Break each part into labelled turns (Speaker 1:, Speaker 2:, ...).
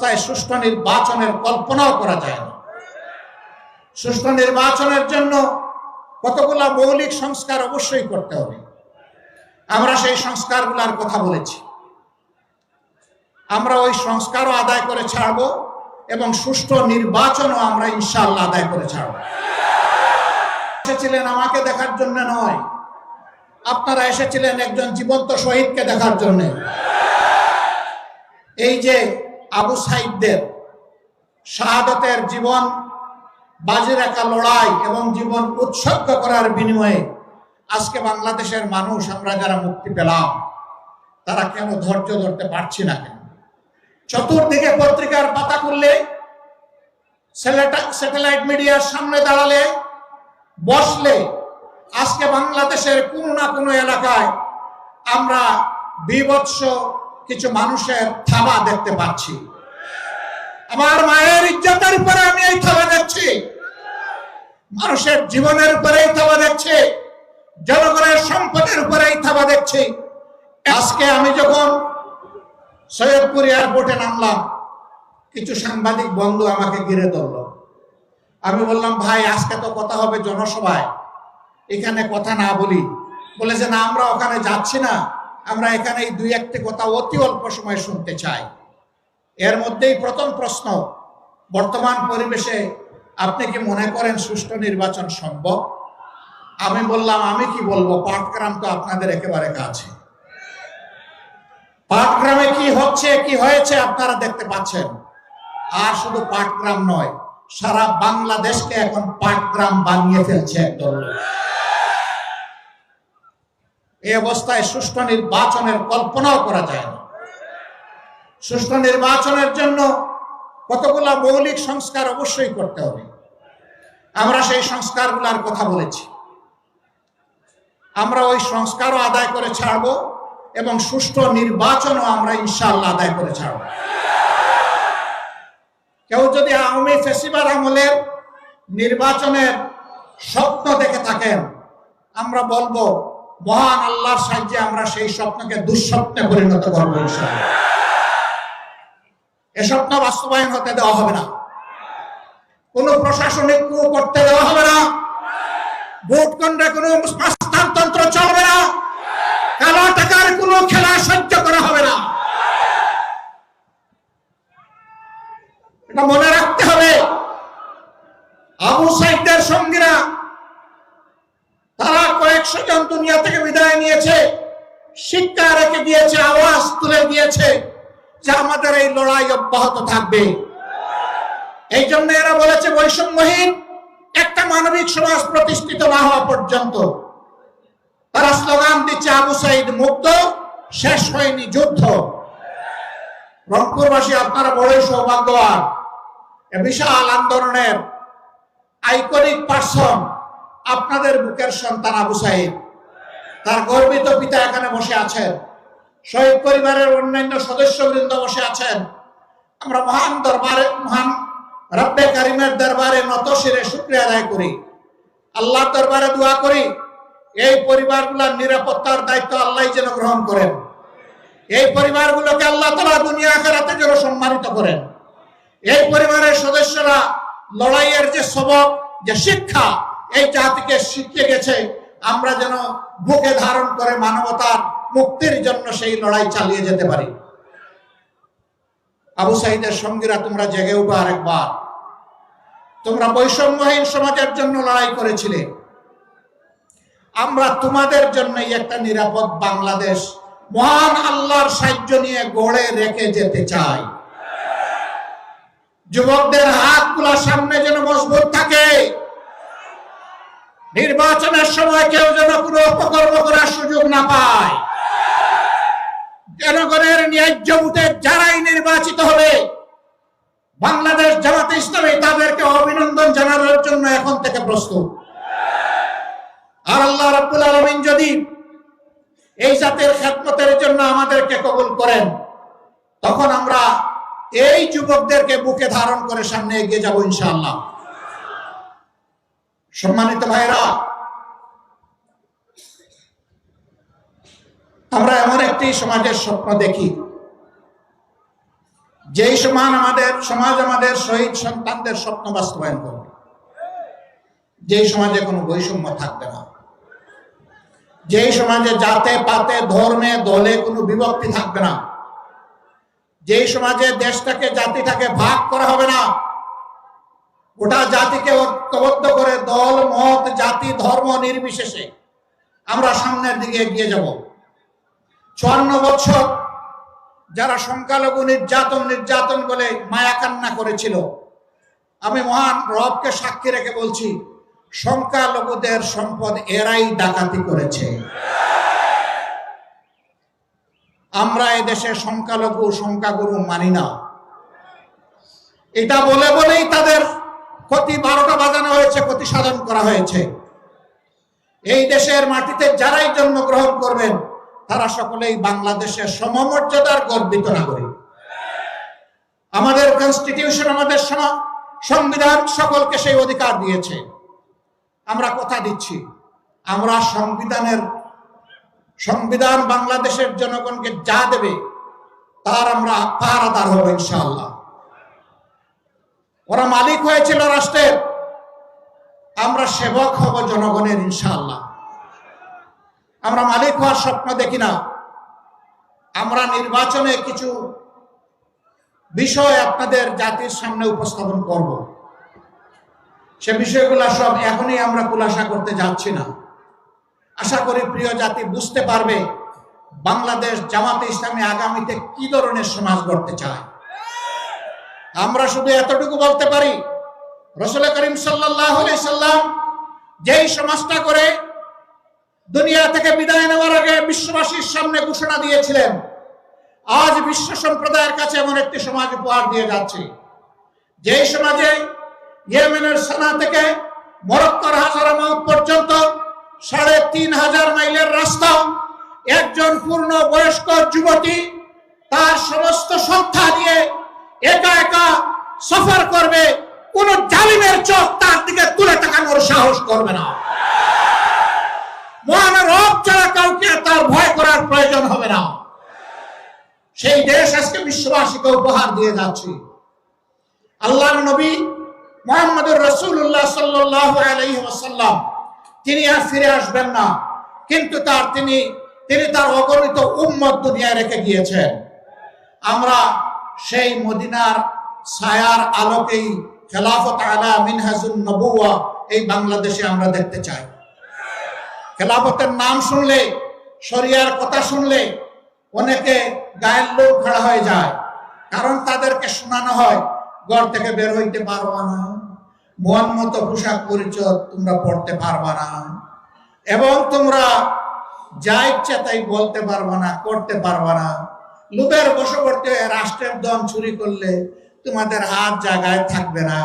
Speaker 1: অবস্থায় সুষ্ঠু নির্বাচনের কল্পনাও করা যায় না। সুষ্ঠু নির্বাচনের জন্য কতগুলা মৌলিক সংস্কার অবশ্যই করতে হবে। আমরা সেই সংস্কারগুলোর কথা বলেছি। আমরা ওই সংস্কারও আদায় করে ছাড়বো এবং সুষ্ঠু নির্বাচনও আমরা ইনশাআল্লাহ আদায় করে ছাড়বো। এসেছিলেন আমাকে দেখার জন্য নয়। আপনারা এসেছিলেন একজন জীবন্ত শহীদকে দেখার জন্য। এই যে আবু সাইদদের শাহাদতের জীবন, বাজি রাখা লড়াই এবং জীবন উৎসর্গ করার বিনিময়ে আজকে বাংলাদেশের মানুষ আমরা যারা মুক্তি পেলাম, তারা কেন ধৈর্য ধরতে পারছি না কেন? চতুর্দিকে পত্রিকার পাতা খুললে স্যাটেলাইট মিডিয়ার সামনে দাঁড়ালে, বসলে আজকে বাংলাদেশের কোন না কোনো এলাকায় আমরা বিভৎস কিছু মানুষের থাবা দেখতে পাচ্ছি। আমার মায়ের ইজ্জতের উপরে আমি এই থাবা দেখছি মানুষের জীবনের উপরে এই থাবা দেখছি জনগণের সম্পদের উপরে এই থাবা দেখছি আজকে আমি যখন সৈয়দপুর এয়ারপোর্টে নামলাম, কিছু সাংবাদিক বন্ধু আমাকে ঘিরে ধরল। আমি বললাম, ভাই, আজকে তো কথা হবে জনসভায়। এখানে কথা না বলি। বলে যে না, আমরা ওখানে যাচ্ছি না। আমরা এখানে এই দুই একটি কথা অতি অল্প সময় শুনতে চাই। এর মধ্যেই প্রথম প্রশ্ন, বর্তমান পরিবেশে আপনি কি মনে করেন সুষ্ঠু নির্বাচন সম্ভব? আমি বললাম, আমি কি বলব, পাটগ্রাম তো আপনাদের একেবারে কাছে। পাটগ্রামে কি হচ্ছে, কি হয়েছে আপনারা দেখতে পাচ্ছেন। আর শুধু পাটগ্রাম নয়, সারা বাংলাদেশকে এখন পাটগ্রাম বানিয়ে ফেলছে একদল। এই অবস্থায় সুষ্ঠু নির্বাচনের কল্পনাও করা যায় না। সুষ্ঠু নির্বাচনের জন্য কতগুলা মৌলিক সংস্কার অবশ্যই করতে হবে। আমরা সেই সংস্কারগুলোর কথা বলেছি। আমরা ওই সংস্কারও আদায় করে ছাড়বো এবং সুষ্ঠু নির্বাচনও আমরা ইনশাআল্লাহ আদায় করে ছাড়বো। কেউ যদি আওয়ামী ফেসিবার আমলের নির্বাচনের স্বপ্ন দেখে থাকেন, আমরা বলব, মহান আল্লাহর সাহায্যে আমরা সেই স্বপ্নকে দুঃস্বপ্নে পরিণত করব ইনশাআল্লাহ। এ স্বপ্ন বাস্তবায়ন হতে দেওয়া হবে না। কোন প্রশাসনিক কু করতে দেওয়া হবে না। ভোট কেন্দ্রে কোনো হস্তান্তর চলবে না। কালো টাকার কোনো খেলা সহ্য করা হবে না। এটা মনে রাখতে হবে। আবু সাইদের সঙ্গীরা তারা কয়েকশো জন দুনিয়া থেকে বিদায় নিয়েছে। শিক্ষা রেখে দিয়েছে, আওয়াজ তুলে দিয়েছে। যে আমাদের এই লড়াই অব্যাহত থাকবে। এই জন্য এরা বলেছে, বৈষম্যহীন একটা মানবিক সমাজ প্রতিষ্ঠিত না হওয়া পর্যন্ত। তারা স্লোগান দিচ্ছে, আবু সাইদ মুক্ত, শেষ হয়নি যুদ্ধ। রংপুরবাসী, আপনারা বড়ই সৌভাগ্যবান। বিশাল আন্দোলনের আইকনিক পার্সন আপনাদের বুকের সন্তান আবু সাইদ। তার গর্বিত পিতা এখানে বসে আছেন। শহীদ পরিবারের অন্যান্য সদস্যবৃন্দ বসে আছেন। আমরা মহান দরবারে, মহান রব্বে কারিমের দরবারে নত শিরে শুক্রিয়া আদায় করি। আল্লাহ দরবারে দোয়া করি, এই পরিবারগুলোর নিরাপত্তার দায়িত্ব আল্লাহ যেন গ্রহণ করেন। এই পরিবারগুলোকে আল্লাহ তালা দুনিয়া আখেরাতে যেন সম্মানিত করেন। এই পরিবারের সদস্যরা লড়াইয়ের যে সবক, যে শিক্ষা, এই জাতিকে শিখে গেছে। আমরা যেন বুকে ধারণ করে মানবতার মুক্তির জন্য সেই লড়াই চালিয়ে যেতে পারি। আবু সাইদের সঙ্গীরা তোমরা জেগে উঠো আরেকবার। তোমরা বৈষম্যহীন সমাজের জন্য লড়াই করেছিলে। আমরা তোমাদের জন্যই একটা নিরাপদ বাংলাদেশ, মহান আল্লাহর সাহায্য নিয়ে গড়ে রেখে যেতে চাই। যুবকদের হাতগুলা সামনে যেন মজবুত থাকে। নির্বাচনের সময় কেউ যেন কোনো অপকর্ম করার সুযোগ না পায়। জনগণের ন্যায্য ভোটে যারাই নির্বাচিত হবে, বাংলাদেশ জামাতে ইসলামী তাদেরকে অভিনন্দন জানানোর জন্য এখন থেকে প্রস্তুত। আর আল্লাহ রাব্বুল আলামিন যদি এই জাতের খেদমতের জন্য আমাদেরকে কবুল করেন, তখন আমরা এই যুবকদেরকে বুকে ধারণ করে সামনে এগিয়ে যাব ইনশাআল্লাহ। সম্মানিত ভাইরা আমরা এমন একটি সমাজের স্বপ্ন দেখি। যেই সমান আমাদের, সমাজ আমাদের শহীদ সন্তানদের স্বপ্ন বাস্তবায়ন করবে। যেই সমাজে কোনো বৈষম্য থাকবে না। যেই সমাজে জাতে, পাতে, ধর্মে, দলে কোনো বিভক্তি থাকবে না। যেই সমাজে দেশটাকে, জাতিটাকে ভাগ করা হবে না। গোটা জাতিকে ঐক্যবদ্ধ করে দল, মত, জাতি, ধর্ম নির্বিশেষে আমরা সামনের দিকে এগিয়ে যাব। চুয়ান্ন বছর যারা সংখ্যালঘু নির্যাতন নির্যাতন বলে মায়া কান্না করেছিল, আমি মহান রবকে সাক্ষী রেখে বলছি, সংখ্যালঘুদের সম্পদ এরাই ডাকাতি করেছে। আমরা এদেশে সংখ্যালঘু, সংখ্যাগুরু মানি না। এটা বলে বলেই তাদের ক্ষতি বারোটা বাজানো হয়েছে, ক্ষতি সাধন করা হয়েছে। এই দেশের মাটিতে যারাই জন্মগ্রহণ করবেন তারা সকলেই বাংলাদেশের সমমর্যাদার গর্বিত নাগরিক। আমাদের কনস্টিটিউশন আমাদের সংবিধান সকলকে সেই অধিকার দিয়েছে। আমরা কথা দিচ্ছি, আমরা সংবিধানের সংবিধান বাংলাদেশের জনগণকে যা দেবে, তার আমরা পাহারাদার হব ইনশাআল্লাহ। ওরা মালিক হয়েছিল রাষ্ট্রের। আমরা সেবক হব জনগণের ইনশাআল্লাহ। আমরা মালিক হওয়ার স্বপ্ন দেখি না। আমরা নির্বাচনে কিছু বিষয় আপনাদের জাতির সামনে উপস্থাপন করব। সে বিষয়গুলো সব এখনই আমরা খুলাসা করতে যাচ্ছি না। আশা করি প্রিয় জাতি বুঝতে পারবে বাংলাদেশ জামাতে ইসলামী আগামীতে কি ধরনের সমাজ গড়তে চায়। আমরা শুধু এতটুকু বলতে পারি, রসুল করিম সাল্লাহ সাল্লাম যেই সমাজটা করে দুনিয়া থেকে বিদায় নেওয়ার আগে বিশ্ববাসীর সামনে ঘোষণা দিয়েছিলেন। আজ বিশ্ব সম্প্রদায়ের কাছে এমন একটি সমাজ উপহার দিয়ে যাচ্ছে। যেই সমাজে ইয়েমেনের সানা থেকে মরক্কর হাজারামাউত পর্যন্ত সাড়ে তিন হাজার মাইলের রাস্তা, একজন পূর্ণ বয়স্ক যুবতী তার সমস্ত সংখ্যা নিয়ে একা একা সফর করবে, কোন জালিমের চোখ তার দিকে তুলে তাকানোর সাহস করবে না। রব ছাড়া কাউকে তার ভয় করার প্রয়োজন হবে না। সেই দেশ আজকে বিশ্ববাসীকে উপহার দিয়ে যাচ্ছে। আল্লাহর নবী মোহাম্মদুর রসুল্লাহ তিনি আর ফিরে আসবেন না। কিন্তু তার তিনি তিনি তার অগণিত উম্মত দুনিয়ায় রেখে গিয়েছেন। আমরা সেই মদিনার ছায়ার আলোকেই খেলাফত আলা মিনহাজুন নবুয়া এই বাংলাদেশে আমরা দেখতে চাই। খেলাফতের নাম শুনলে, শরিয়ার কথা শুনলে অনেকে গায়ের লোক খাড়া হয়ে যায়। কারণ তাদেরকে শোনানো হয়, ঘর থেকে বের হইতে পারবা না। মন মতো পোশাক পরিচয় তোমরা পড়তে পারবা না। এবং তোমরা যা ইচ্ছা তাই বলতে পারবা না, করতে পারবা না। লোকের বশবর্তী হয়ে রাষ্ট্রের দম চুরি করলে তোমাদের হাত জায়গায় থাকবে না।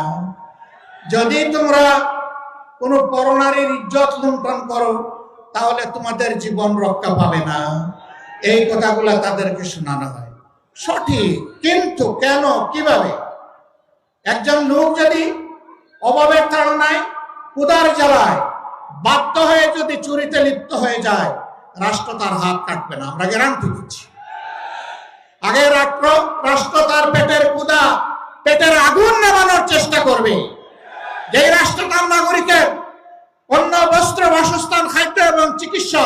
Speaker 1: যদি তোমরা কোনো পরনারীর ইজ্জত লুণ্ঠন করো তাহলে তোমাদের জীবন রক্ষা পাবে না। এই কথাগুলা তাদেরকে শোনানো হয়। সঠিক, কিন্তু কেন, কীভাবে? একজন লোক যদি অভাবের তাড়নায় উদার জ্বালায়, বাধ্য হয়ে যদি চুরিতে লিপ্ত হয়ে যায়, রাষ্ট্র তার হাত কাটবে না। আমরা গ্যারান্টি দিচ্ছি। আগে রাষ্ট্র রাষ্ট্র তার পেটের কুদা পেটের আগুন নেবানোর চেষ্টা করবে। যেই রাষ্ট্র তার নাগরিকের অন্য বস্ত্র, বাসস্থান খাদ্য এবং চিকিৎসা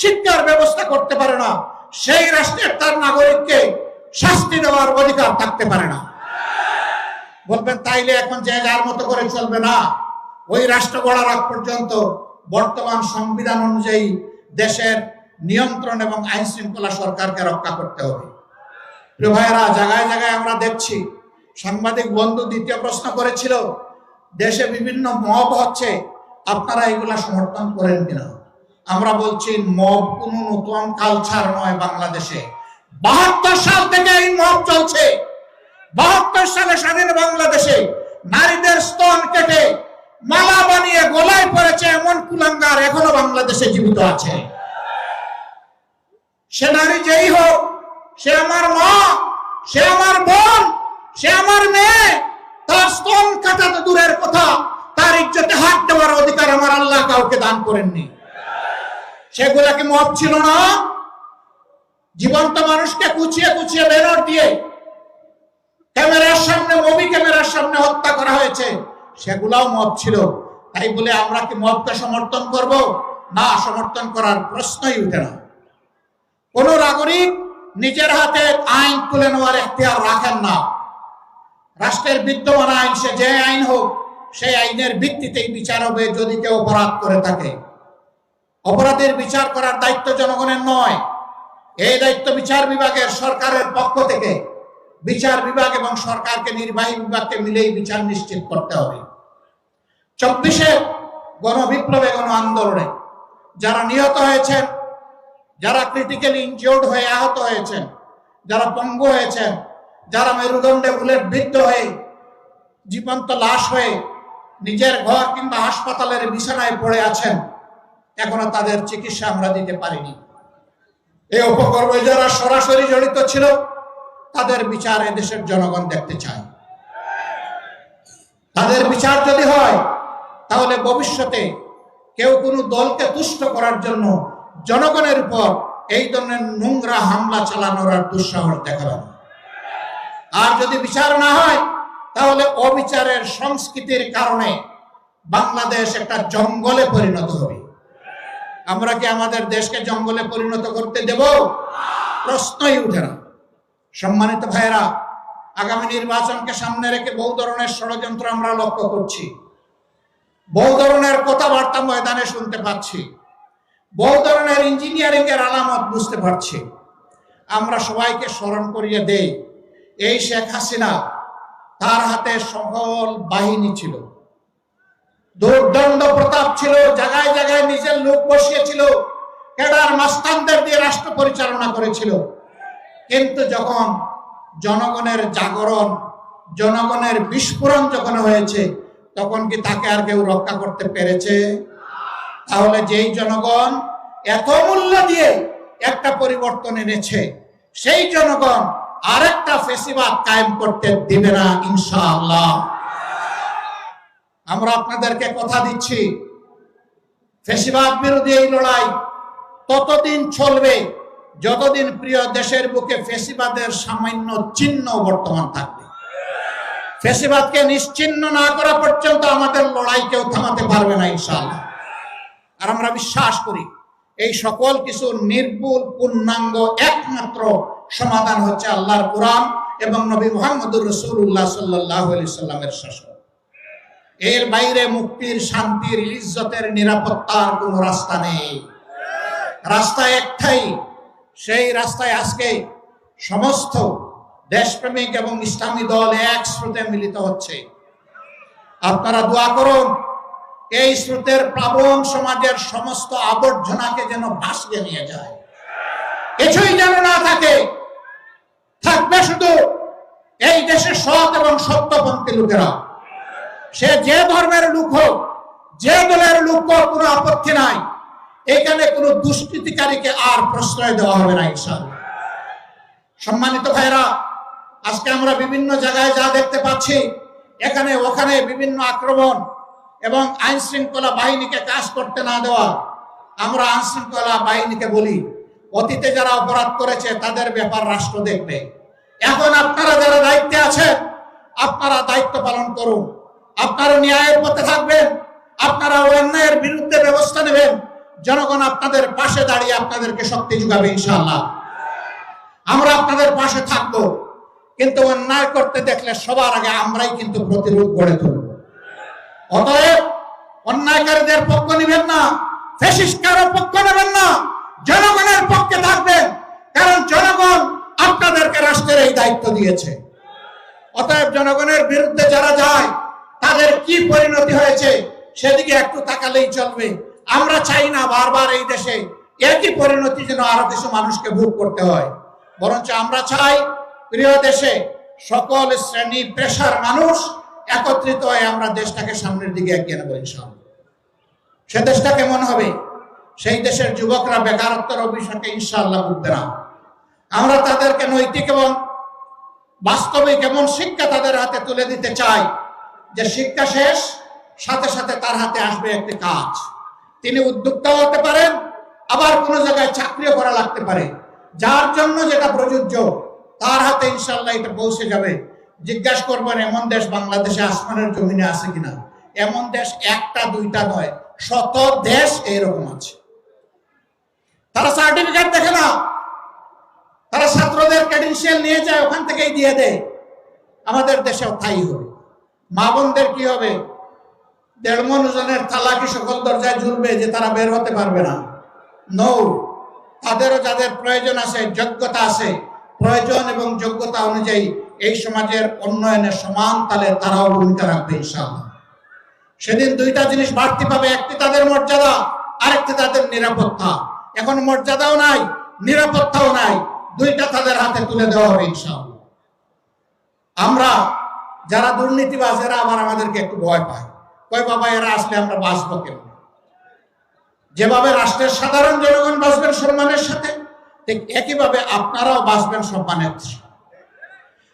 Speaker 1: শিক্ষার ব্যবস্থা করতে পারে না, সেই রাষ্ট্রের তার নাগরিককে শাস্তি দেওয়ার অধিকার থাকতে পারে না। বলবেন, তাইলে এখন যে যার মতো করে চলবে না, ওই রাষ্ট্র গড়ার আগ পর্যন্ত বর্তমান সংবিধান অনুযায়ী দেশের নিয়ন্ত্রণ এবং আইন শৃঙ্খলা সরকারকে রক্ষা করতে হবে। প্রিয় জায়গায় জায়গায় আমরা দেখছি, সাংবাদিক বন্ধু দ্বিতীয় প্রশ্ন করেছিল, দেশে বিভিন্ন মব হচ্ছে, আপনারা এগুলা সমর্থন করেন কিনা? আমরা বলছি মব কোন নতুন কালচার নয় বাংলাদেশে। বাহাত্তর সাল থেকে এই মব চলছে। বাহাত্তর সালে স্বাধীন বাংলাদেশে নারীদের স্তন কেটে মালা বানিয়ে গলায় পড়েছে এমন কুলাঙ্গার এখনও বাংলাদেশে জীবিত আছে। সে নারী যেই হোক, সে আমার মা, সে আমার বোন, সে আমার মেয়ে, তার স্তন কাটা তো দূরের কথা, তার ইজ্জতে হাত দেওয়ার অধিকার আমার আল্লাহ কাউকে দান করেননি। সেগুলা কি মত ছিল না? জীবন্ত মানুষকে কুচিয়ে কুচিয়ে বেরোর দিয়ে ক্যামেরার সামনে, মুভি ক্যামেরার সামনে হত্যা করা হয়েছে। সেগুলাও মত ছিল। তাই বলে আমরা কি মতকে সমর্থন করব? না, সমর্থন করার প্রশ্নই উঠে না। কোন নাগরিক নিজের হাতে আইন তুলে নেওয়ার এখতিয়ার রাখেন না। রাষ্ট্রের বিদ্যমান আইন, সে যে আইন হোক, সেই আইনের ভিত্তিতেই বিচার হবে যদি কেউ অপরাধ করে থাকে। অপরাধের বিচার করার দায়িত্ব জনগণের নয়। এই দায়িত্ব বিচার বিভাগের সরকারের পক্ষ থেকে বিচার বিভাগ এবং সরকারকে নির্বাহী বিভাগকে মিলেই বিচার নিশ্চিত করতে হবে। চব্বিশে গণবিপ্লবে গণ আন্দোলনে যারা নিহত হয়েছেন, যারা ক্রিটিক্যালি ইনজিওর্ড হয়ে আহত হয়েছেন, যারা পঙ্গু হয়েছেন, যারা মেরুদণ্ডে বুলেট বিদ্ধ হয়ে জীবন্ত লাশ হয়ে নিজের ঘর কিংবা হাসপাতালের বিছানায় পড়ে আছেন এখনও তাদের চিকিৎসা আমরা দিতে পারিনি। এই উপকর্মে যারা সরাসরি জড়িত ছিল, তাদের বিচার দেশের জনগণ দেখতে চায়। তাদের বিচার যদি হয়, তাহলে ভবিষ্যতে কেউ কোনো দলকে তুষ্ট করার জন্য জনগণের উপর এই ধরনের নোংরা হামলা চালানোর আর দুঃসাহস দেখাবে না। আর যদি বিচার না হয়, তাহলে অবিচারের সংস্কৃতির কারণে বাংলাদেশ একটা জঙ্গলে পরিণত হবে। আমরা কি আমাদের দেশকে জঙ্গলে পরিণত করতে দেব? প্রশ্নই উঠে না। সম্মানিত ভাইয়েরা, আগামী নির্বাচনকে সামনে রেখে বহু ধরনের ষড়যন্ত্র আমরা লক্ষ্য করছি। বহু ধরনের কথাবার্তা ময়দানে শুনতে পাচ্ছি। বহু ধরনের ইঞ্জিনিয়ারিং এর আলামত বুঝতে পারছি। আমরা সবাইকে স্মরণ করিয়ে দেই, এই শেখ হাসিনা তার হাতে সকল বাহিনী ছিল। দুর্দণ্ড ছিল, জায়গায় জায়গায় নিজের লোক বসিয়েছিল কেডার মাস্তানদের দিয়ে রাষ্ট্র পরিচালনা করেছিল। কিন্তু যখন জনগণের জাগরণ, জনগণের বিস্ফোরণ যখন হয়েছে, তখন কি তাকে আর কেউ রক্ষা করতে পেরেছে? তাহলে যেই জনগণ এত মূল্য দিয়ে একটা পরিবর্তন এনেছে, সেই জনগণ আরেকটা ফেসিবাদ কায়েম করতে দিবে না, ইনশাআল্লাহ। আমরা আপনাদেরকে কথা দিচ্ছি ফেসিবাদ বিরোধী এই লড়াই ততদিন চলবে যতদিন প্রিয় দেশের বুকে ফেসিবাদের সামান্য চিহ্ন বর্তমান থাকবে। ফেসিবাদকে নিশ্চিহ্ন না করা পর্যন্ত আমাদের লড়াই কেউ থামাতে পারবে না, ইনশাআল্লাহ। আর আমরা বিশ্বাস করি, এই সকল কিছু নির্ভুল, পূর্ণাঙ্গ, একমাত্র সমাধান হচ্ছে আল্লাহর কোরআন এবং নবী মোহাম্মদুর রসুল্লাহ সাল্লাহ সাল্লামের শাসন। এর বাইরে মুক্তির শান্তির ইজ্জতের নিরাপত্তার কোন রাস্তা নেই। রাস্তা একটাই, সেই রাস্তায় আজকে সমস্ত দেশপ্রেমিক এবং ইসলামী দল এক স্রোতে মিলিত হচ্ছে। আপনারা দোয়া করুন, এই স্রোতের প্লাবন সমাজের সমস্ত আবর্জনাকে যেন ভাসিয়ে নিয়ে যায়। কিছুই যেন না থাকে, থাকবে শুধু এই দেশের সৎ এবং সত্যপন্থী লোকেরা। সে যে ধর্মের লোক হোক, যে দলের লোক হোক, কোনো আপত্তি নাই। এখানে কোনো দুষ্কৃতিকারীকে আর প্রশ্রয় দেওয়া হবে না, ইনশাআল্লাহ। সম্মানিত ভাইরা আজকে আমরা বিভিন্ন জায়গায় যা দেখতে পাচ্ছি, এখানে ওখানে বিভিন্ন আক্রমণ এবং আইন শৃঙ্খলা বাহিনীকে কাজ করতে না দেওয়া। আমরা আইন শৃঙ্খলা বাহিনীকে বলি, অতীতে যারা অপরাধ করেছে, তাদের ব্যাপার রাষ্ট্র দেখবে। এখন আপনারা যারা দায়িত্বে আছেন, আপনারা দায়িত্ব পালন করুন। আপনারা ন্যায়ের পথে থাকবেন আপনারা অন্যায়ের বিরুদ্ধে ব্যবস্থা নেবেন। জনগণ আপনাদের পাশে দাঁড়িয়ে আপনাদেরকে শক্তি যোগাবে ইনশাআল্লাহ। আমরা আপনাদের পাশে থাকব, কিন্তু অন্যায় করতে দেখলে সবার আগে আমরাই কিন্তু প্রতিরোধ গড়ে তুলব। অতএব অন্যায়কারীদের পক্ষ নেবেন না ফেসিস্কারও পক্ষ নেবেন না, জনগণের পক্ষে থাকবেন, কারণ জনগণ আপনাদেরকে রাষ্ট্রের এই দায়িত্ব দিয়েছে। অতএব জনগণের বিরুদ্ধে যারা যায় তাদের কি পরিণতি হয়েছে সেদিকে একটু তাকালেই চলবে। আমরা চাই না বারবার এই দেশে একই পরিণতি যেন আরও কিছু মানুষকে ভোগ করতে হয়। বরঞ্চ আমরা চাই প্রিয় দেশে সকল শ্রেণি পেশার মানুষ একত্রিত হয়ে আমরা দেশটাকে সামনের দিকে এগিয়ে নেব ইনশাআল্লাহ। সে দেশটা কেমন হবে? সেই দেশের যুবকরা বেকারত্বের অভিশাপে ইনশাল্লাহ ভুগবে না। আমরা তাদেরকে নৈতিক এবং বাস্তবিক এমন শিক্ষা তাদের হাতে তুলে দিতে চাই যে শিক্ষা শেষ, সাথে সাথে তার হাতে আসবে একটি কাজ। তিনি উদ্যোক্তাও হতে পারেন, আবার কোনো জায়গায় চাকরিও করা লাগতে পারে। যার জন্য যেটা প্রযোজ্য, তার হাতে ইনশাল্লাহ এটা পৌঁছে যাবে। জিজ্ঞাসা করবেন, এমন দেশ বাংলাদেশে আসমানের জমিনে আছে কিনা? এমন দেশ একটা, দুইটা নয়, শত দেশ এইরকম আছে। তারা সার্টিফিকেট দেখে না। তারা ছাত্রদের ক্রেডেন্সিয়াল নিয়ে যায়, ওখান থেকেই দিয়ে দেয়। আমাদের দেশেও তাই হবে মা বোনদের কি হবে? দেড় মন ওজনের থালা কি সকল দরজায় ঝুলবে যে তারা বের হতে পারবে না? নৌ তাদেরও যাদের প্রয়োজন আছে, যোগ্যতা আছে, প্রয়োজন এবং যোগ্যতা অনুযায়ী এই সমাজের উন্নয়নের সমান তালে তারাও ভূমিকা রাখবে ইনশাআল্লাহ। সেদিন দুইটা জিনিস বাড়তি পাবে, একটি তাদের মর্যাদা, আরেকটি তাদের নিরাপত্তা। এখন মর্যাদাও নাই, নিরাপত্তাও নাই, দুইটা তাদের হাতে তুলে দেওয়া হবে ইনশাআল্লাহ। আমরা যারা দুর্নীতিবাজ, এরা আবার আমাদেরকে একটু ভয় পায়। কয়, বাবা, এরা আসলে আমরা বাঁচব কেন যেভাবে রাষ্ট্রের সাধারণ জনগণ বাঁচবেন সম্মানের সাথে, ঠিক একইভাবে আপনারাও বাঁচবেন সম্মানের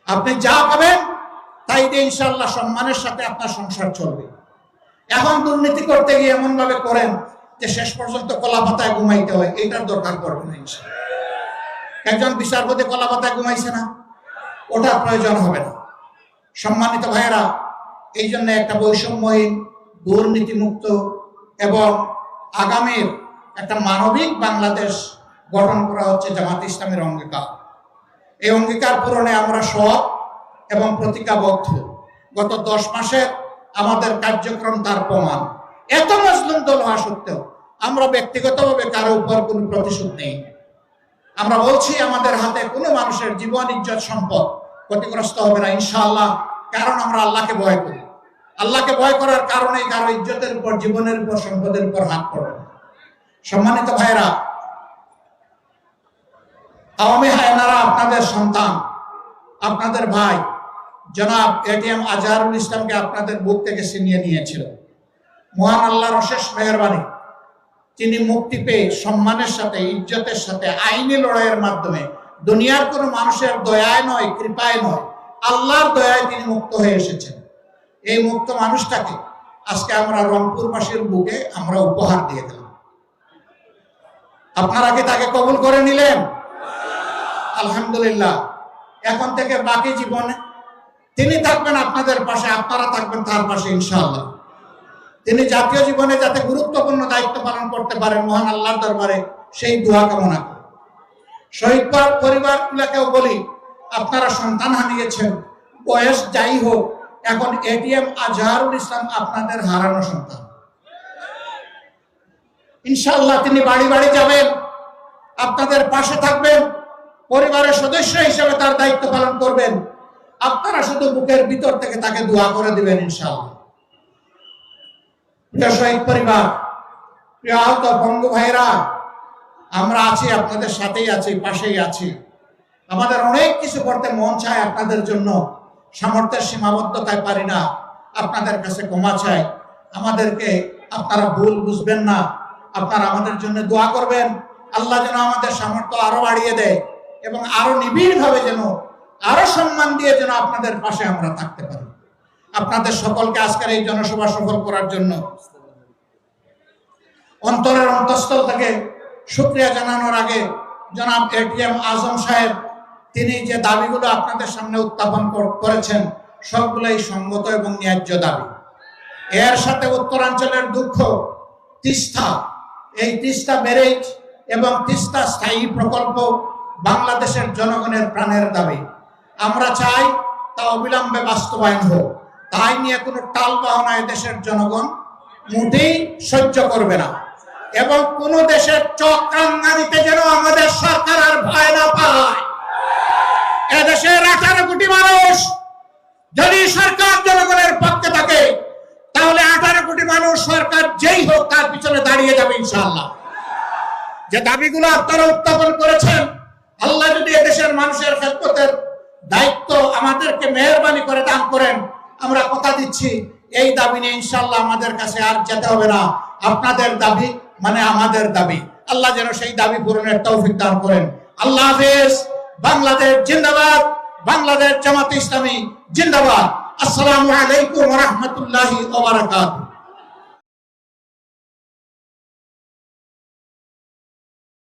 Speaker 1: আপনি যা পাবেন, তাই দিয়ে ইনশাল্লাহ সম্মানের সাথে আপনার সংসার চলবে। এখন দুর্নীতি করতে গিয়ে এমন ভাবে করেন যে শেষ পর্যন্ত কলা পাতায় ঘুমাইতে হয় এটার দরকার পড়বে না একজন বিচারপতি কলা পাতায় ঘুমাইছে না ওটার প্রয়োজন হবে না। সম্মানিত ভাইয়েরা, এই জন্য একটা বৈষম্যহীন, দুর্নীতিমুক্ত এবং আগামীর একটা মানবিক বাংলাদেশ গঠন করা হচ্ছে জামাত ইসলামের অঙ্গীকার। এই অঙ্গীকার পূরণে আমরা সৎ এবং প্রতিজ্ঞাবদ্ধ। গত দশ মাসের আমাদের কার্যক্রম তার প্রমাণ। এত মজলুম দল হওয়া সত্ত্বেও আমরা ব্যক্তিগতভাবে কারও উপর কোনো প্রতিশোধ নেই। আমরা বলছি, আমাদের হাতে কোনো মানুষের জীবন, ইজ্জত, সম্পদ ক্ষতিগ্রস্ত হবে না, ইনশাআল্লাহ। কারণ আমরা আল্লাহকে ভয় করি। আল্লাহকে ভয় করার কারণে কারও ইজ্জতের উপর, জীবনের উপর, সম্পদের উপর হাত পড়বে সম্মানিত ভাইরা আওয়ামী হায়নারা আপনাদের সন্তান, আপনাদের ভাই, জনাব এটিএম আজহারুল ইসলামকে আপনাদের বুক থেকে ছিনিয়ে নিয়েছিল। মহান আল্লাহর অশেষ মেহরবানি। তিনি মুক্তি পেয়ে সম্মানের সাথে, ইজ্জতের সাথে আইনি লড়াইয়ের মাধ্যমে দুনিয়ার কোনো মানুষের দয়ায় নয়, কৃপায় নয়। আল্লাহর দয়ায় তিনি মুক্ত হয়ে এসেছেন। এই মুক্ত মানুষটাকে আজকে আমরা রংপুরবাসীর বুকে আমরা উপহার দিয়ে দিলাম। আপনারা কি তাকে কবুল করে নিলেন? আলহামদুলিল্লাহ। এখন থেকে বাকি জীবনে তিনি থাকবেন আপনাদের পাশে, আপনারা থাকবেন তার পাশে, ইনশাআল্লাহ। তিনি জাতীয় জীবনে যাতে গুরুত্বপূর্ণ দায়িত্ব পালন করতে পারেন, মহান আল্লাহর দরবারে সেই দোয়া কামনা করি। শহীদ পরিবারগুলোকেও বলি, আপনারা সন্তান হারিয়েছেন, বয়স যাই হোক, এখন এটিএম আজহারুল ইসলাম আপনাদের হারানো সন্তান। ইনশাআল্লাহ তিনি বাড়ি বাড়ি যাবেন, আপনাদের পাশে থাকবেন, পরিবারের সদস্য হিসেবে তার দায়িত্ব পালন করবেন, আপনারা শুধু বুকের ভিতর থেকে তাকে দোয়া করে দিবেন ইনশাল্লাহ প্রিয় শহীদ পরিবার, প্রিয় আহত বঙ্গ ভাইরা আমরা আছি, আপনাদের সাথেই আছি, পাশেই আছি। আমাদের অনেক কিছু করতে মন চায় আপনাদের জন্য। সামর্থ্যের সীমাবদ্ধতায় পারি না, আপনাদের কাছে ক্ষমা চাই। আমাদেরকে আপনারা ভুল বুঝবেন না। আপনারা আমাদের জন্য দোয়া করবেন। আল্লাহ যেন আমাদের সামর্থ্য আরও বাড়িয়ে দেয় এবং আরও নিবিড় ভাবে যেন, আরও সম্মান দিয়ে যেন আপনাদের পাশে আমরা থাকতে পারি। আপনাদের সকলকে আজকের এই জনসভা সফল করার জন্য। অন্তরের অন্তঃস্থল থেকে শুক্রিয়া জানানোর আগে জনাব এটিএম আজম সাহেব, তিনি যে দাবিগুলো আপনাদের সামনে উত্থাপন করেছেন, সবগুলোই সঙ্গত এবং ন্যায্য দাবি। এর সাথে উত্তরাঞ্চলের দুঃখ তিস্তা এই তিস্তা ব্যারেজ এবং তিস্তা স্থায়ী প্রকল্প বাংলাদেশের জনগণের প্রাণের দাবি। আমরা চাই তা অবিলম্বে বাস্তবায়ন হোক। তাই নিয়ে কোনো টাল বাহনায় দেশের জনগণ মোটেই সহ্য করবে না। এবং কোন দেশের চক্রাঙ্গানিতে যেন আমাদের সরকার আর ভয় না পায়। এদেশের আঠারো কোটি মানুষ যদি সরকার জনগণের পক্ষে থাকে, তাহলে আঠারো কোটি মানুষ সরকার যেই হোক তার পিছনে দাঁড়িয়ে যাবে ইনশাল্লাহ যে দাবিগুলো আপনারা উত্থাপন করেছেন, আল্লাহ যদি এদেশের মানুষের খেদমতের দায়িত্ব আমাদেরকে মেহরবানি করে দান করেন, আমরা কথা দিচ্ছি, এই দাবি নিয়ে ইনশাল্লাহ আমাদের কাছে আর যেতে হবে না। আপনাদের দাবি মানে আমাদের দাবি। আল্লাহ যেন সেই দাবি পূরণের তৌফিক দান করেন। আল্লাহ হাফেজ। বাংলাদেশ জিন্দাবাদ। বাংলাদেশ জামাত ইসলামী জিন্দাবাদ। আসসালামু আলাইকুম রাহমাতুল্লাহি ওয়া বারাকাতুহু।